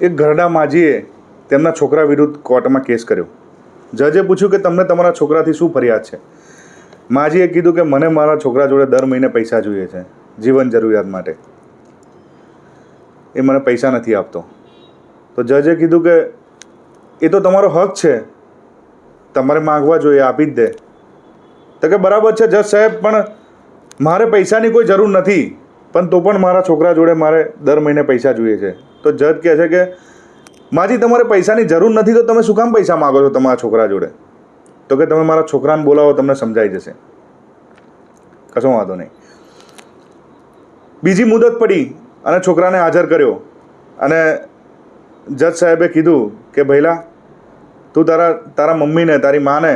એક ઘરડા માજીએ તેમના છોકરા વિરુદ્ધ કોર્ટમાં કેસ કર્યો. જજે પૂછ્યું કે તમને તમારા છોકરાથી શું ફરિયાદ છે? માજીએ કીધું કે મને મારા છોકરા જોડે દર મહિને પૈસા જોઈએ છે, જીવન જરૂરિયાત માટે. એ મને પૈસા નથી આપતો. તો જજે કીધું કે એ તો તમારો હક છે, તમારે માગવા જોઈએ, આપી જ દે. તો કે બરાબર છે, જજ સાહેબ, પણ મારે પૈસાની કોઈ જરૂર નથી, પણ તો પણ મારા છોકરા જોડે મારે દર મહિને પૈસા જોઈએ છે. તો જજ કહે છે કે, માજી તમારે પૈસાની જરૂર નથી, તો તમે શું કામ પૈસા માગો છો તમારા છોકરા જોડે? તો કે, તમે મારા છોકરાને બોલાવો, તમને સમજાઈ જશે. કશો વાંધો નહીં. બીજી મુદત પડી અને છોકરાને હાજર કર્યો અને જજ સાહેબે કીધું કે, ભૈલા, તું તારા તારા મમ્મીને, તારી માને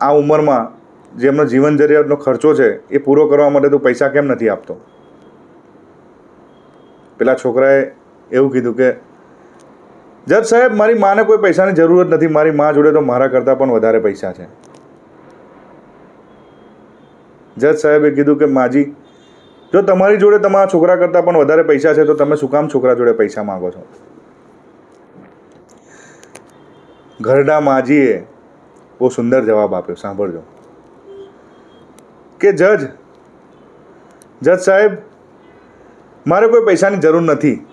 આ ઉંમરમાં જે એમનો જીવન જરૂરિયાતનો ખર્ચો છે એ પૂરો કરવા માટે તું પૈસા કેમ નથી આપતો? પેલા છોકરાએ એવું કીધું કે, જજ સાહેબ, મારી માને કોઈ પૈસાની જરૂરત નથી. મારી મા જોડે તો મારા કરતાં પણ વધારે પૈસા છે. જજ સાહેબે કીધું કે, માજી, જો તમારી જોડે તમારા છોકરા કરતાં પણ વધારે પૈસા છે, તો તમે શું કામ છોકરા જોડે પૈસા માગો છો? ઘરડા માજીએ બહુ સુંદર જવાબ આપ્યો. સાંભળજો. કે, જજ જજ સાહેબ મારે કોઈ પૈસાની જરૂર નથી.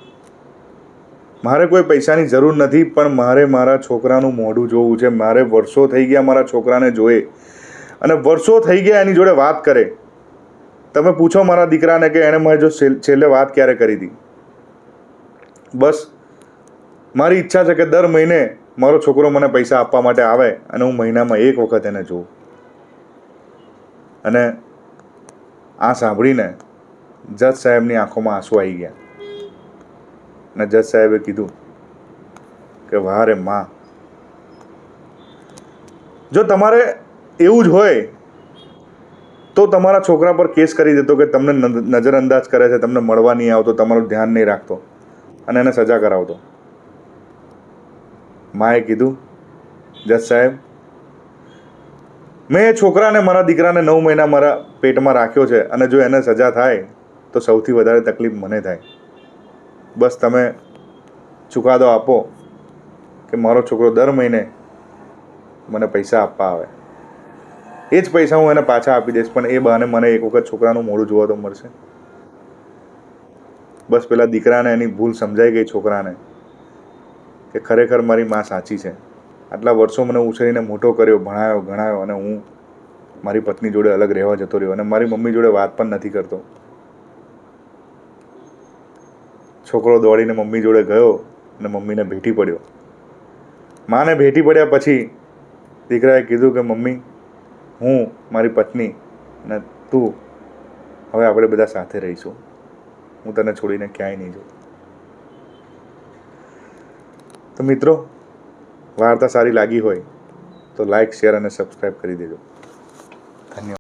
મારે કોઈ પૈસાની જરૂર નથી, પણ મારે મારા છોકરાનું મોઢું જોવું છે. મારે વર્ષો થઈ ગયા મારા છોકરાને જોએ અને વર્ષો થઈ ગયા એની જોડે વાત કરે. તમે પૂછો મારા દીકરાને કે એણે મારી જો છેલ્લે વાત ક્યારે કરી હતી બસ. મારી ઈચ્છા છે કે દર મહિને મારો છોકરો મને પૈસા આપવા માટે આવે અને હું મહિનામાં એક વખત એને જોઉં. અને આ સાંભળીને જજ સાહેબની આંખોમાં આંસુ આવી ગયા. અને જજ સાહેબે કીધું કે વાહ રે માં. જો તમારે એવું જ હોય તો તમારા છોકરા પર કેસ કરી દેતો કે તમને નજરઅંદાજ કરે છે, તમને મળવા નહીં આવતો, તમારું ધ્યાન નહીં રાખતો અને એને સજા કરાવતો. માએ કીધું, જજ સાહેબ, મેં એ છોકરાને, મારા દીકરાને નવ મહિના મારા પેટમાં રાખ્યો છે અને જો એને સજા થાય તો સૌથી વધારે તકલીફ મને થાય. બસ તમે ચુકાદો આપો કે મારો છોકરો દર મહિને મને પૈસા આપવા આવે. એ જ પૈસા હું એને પાછા આપી દઈશ, પણ એ બહાને મને એક વખત છોકરાનું મોઢું જોવા તો મળશે. બસ પેલા દીકરાને એની ભૂલ સમજાઈ ગઈ છોકરાને કે ખરેખર મારી માં સાચી છે. આટલા વર્ષો મને ઉછેરીને મોટો કર્યો, ભણાયો, ગણાયો અને હું મારી પત્ની જોડે અલગ રહેવા જતો રહ્યો અને મારી મમ્મી જોડે વાત પણ નથી કરતો. છોકરો દોડીને મમ્મી જોડે ગયો અને મમ્મીને ભેટી પડ્યો. માને ભેટી પડ્યા પછી દીકરાએ કીધું કે, મમ્મી, હું, મારી પત્ની અને તું હવે આપણે બધા સાથે રહીશું. હું તને છોડીને ક્યાંય નહીં જાઉં. તો મિત્રો, વાર્તા સારી લાગી હોય તો લાઈક, શેર અને સબસ્ક્રાઈબ કરી દેજો. ધન્યવાદ.